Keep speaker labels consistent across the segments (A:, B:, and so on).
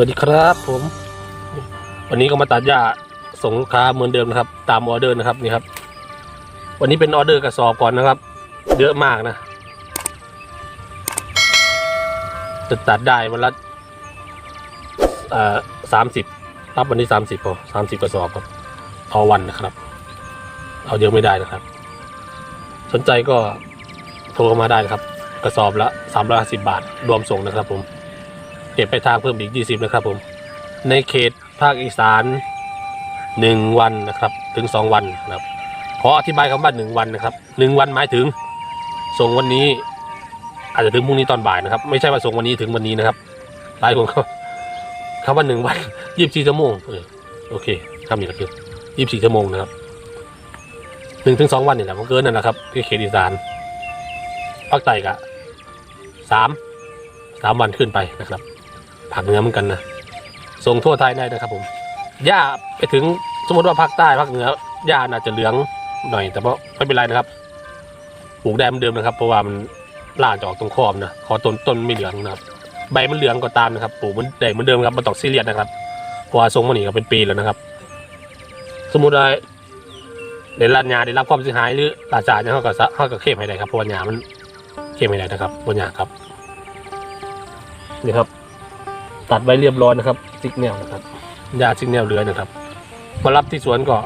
A: วัสดีครับผม วันนี้ก็มาตัดหญ้าส่งลูกค้าเหมือนเดิมนะครับ ตามออเดอร์นะครับนี่ครับ วันนี้เป็นออเดอร์กระสอบก่อนนะครับ เยอะมากนะ จะตัดได้วันละสามสิบรับวันที่สามสิบพอสามสิบกระสอบครับเอาวันนะครับ เอาเยอะไม่ได้นะครับ สนใจก็โทรมาได้นะครับ กระสอบละสามร้อยสิบบาทรวมส่งนะครับผม ก็บไปทางเพิ่มอีก 20 นะครับผม ในเขตภาคอีสาน 1 วันนะครับ ถึง 2 วันนะครับ ขออธิบายคำว่า 1 วันนะครับ 1 วันหมายถึง ส่งวันนี้ อาจจะถึงพรุ่งนี้ตอนบ่ายนะครับ ไม่ใช่ว่าส่งวันนี้ถึงวันนี้นะครับหลายคนเขาคำว่า 1 วัน 24 ชั่วโมงเออโอเคคำนี้ก็คือ 24 ชั่วโมงนะครับหนึ่งถึงสองวันนี่แหละมันเกินนั่นแหละครับที่เขตอีสานภาคใต้กะสามสามวันขึ้นไปนะครับ ผักเหนือเหมือนกันนะส่งทั่วไทยได้นะครับ ผมหญ้าไปถึงสมมติว่าภาคใต้ภาคเหนือหญ้าอาจะเหลืองหน่อย แต่ว่าไม่เป็นไรนะครับปลูกได้เหมือนเดิมนะครับ เพราะว่ามันล่าจะออกตรงขอบนะขอต้นต้นไม่เหลืองนะครับ ใบมันเหลืองก็ตามนะครับปลูกมันได้เหมือนเดิมครับมันตอกซีเรียสนะครับเพราะว่าทรงมันนี่ก็เป็นปีแล้วนะครับ สมมติว่าได้รับยาได้รับความเสียหายหรือลาจาเนี่ยเขาก็สะเขาก็เข้มให้ได้ครับเพราะว่าหญ้ามันเข้มให้ได้นะครับบนหญ้าครับนี่ครับ ตัดไว้เรียบร้อยนะครับซิกแนลนะครับยาซิกแนลเหลือนะครับมารับที่สวนก็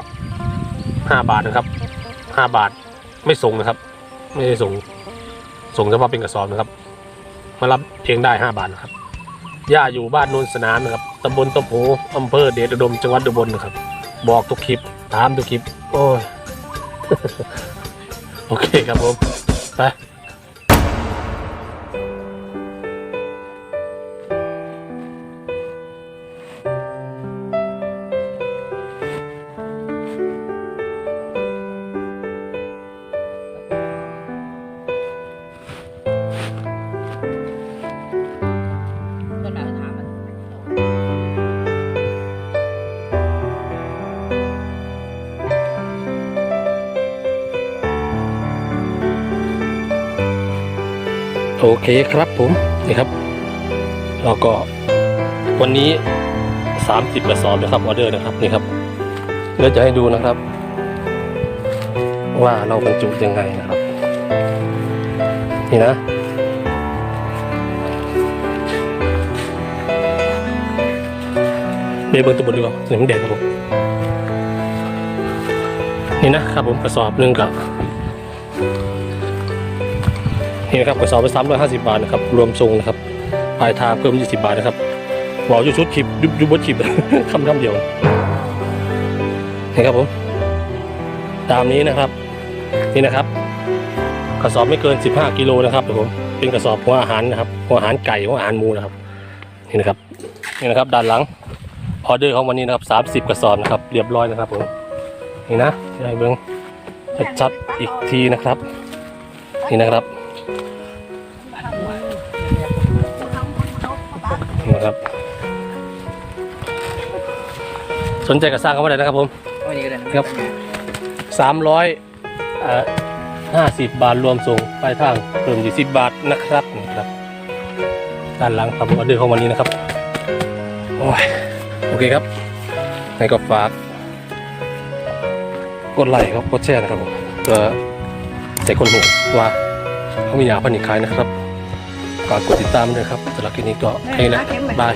A: ห้าบาทนะครับห้าบาทไม่ส่งนะครับ ไม่ได้ส่ง ส่งเฉพาะเป็นกระสอบนะครับ มารับเองได้ห้าบาทนะครับย่าอยู่บ้านโนนสนามนะครับตำบลตะโพอำเภอเดชอุดมจังหวัดอุบลนะครับ บอกทุกคลิปถามทุกคลิป โอ้ย โอเคครับผม ไป โอเคครับผมนี่ครับแล้วก็วันนี้ 30กระสอบนะครับออเดอร์นะครับนี่ครับเดี๋ยวจะให้ดูนะครับ ว่าเราบรรจุยังไงนะครับ นี่นะเดี๋ยวเบิ้งตัวบนดีกว่าเสียงแดดครับผมนี่นะครับผมกระสอบหนึ่งกับ นี่นะครับกระสอบไปสามร้อยห้าสิบาทนะครับรวมทรงนะครับปลายทางเพิ่มยี่สิบาทนะครับบอกอยู่ชุดคลิปยุบยุบบดคลิปคำคำเดียวนี่ครับผมตามนี้นะครับ นี่นะครับ กระสอบไม่เกิน 15กิโลนะครับผมเป็นกระสอบหัวอาหารนะครับหัวอาหารไก่หัวอาหารหมูนะครับ นี่นะครับนี่นะครับ ด้านหลังออเดอร์ของวันนี้นะครับ30 กระสอบนะครับ เรียบร้อยนะครับผมนี่นะให้เบิ้งชัดๆอีกทีนะครับ นี่นะครับ นะครับสนใจกับสร้างเขามาได้นะครับผม
B: วันนี้ก็ได้นะครับ
A: สามร้อยห้าสิบบาทรวมส่งปลายทางเพิ่มยี่สิบบาทนะครับนี่ครับด้านหลังครับออเดอร์ของวันนี้นะครับโอ้ยโอเคครับให้ก็ฝากกดไลค์ครับกดแชร์นะครับผมเพื่อใส่คนหูว่า เขามียาพันธุ์ขายนะครับฝากกดติดตามด้วยครับสำหรับคลิปนี้ก็แค่นี้แหละบาย